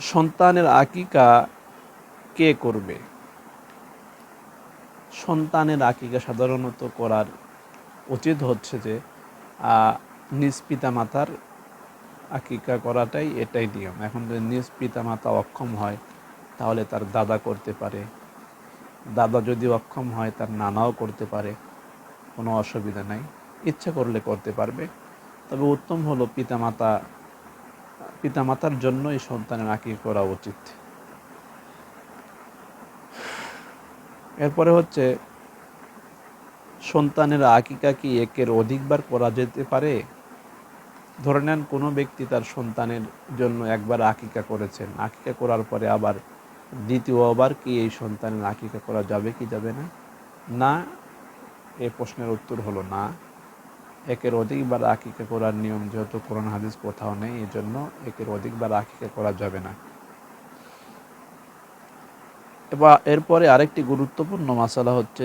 সন্তানের আকিকা কে করবে? সন্তানের আকিকা সাধারণত করার উচিত হচ্ছে যে নিজ পিতা মাতার আকিকা করাটাই এটাই নিয়ম। এখন যদি নিজ পিতা মাতা অক্ষম হয়, তাহলে তার দাদা করতে পারে। দাদা যদি অক্ষম হয়, তার নানাও করতে পারে। কোনো অসুবিধা নাই। ইচ্ছা করলে করতে পারবে। তবে উত্তম হলো পিতামাতা পিতামাতার জন্যই সন্তানের আকিকা করা উচিত। এরপরে হচ্ছে, সন্তানের আকিকা কি একের অধিকবার করা যেতে পারে? ধরে নেন কোনো ব্যক্তি তার সন্তানের জন্য একবার আকিকা করেছেন। আকিকা করার পরে আবার দ্বিতীয়বার কি এই সন্তানের আকিকা করা যাবে কি যাবে না? না, এ প্রশ্নের উত্তর হলো না। একের অধিক অধিকবার আকিকা করার নিয়ম যেহেতু কোরআন, হাদিস কোথাও নেই এই জন্য একের অধিকবার আকিকা করা যাবে না। এবার এরপরে আরেকটি গুরুত্বপূর্ণ মশালা হচ্ছে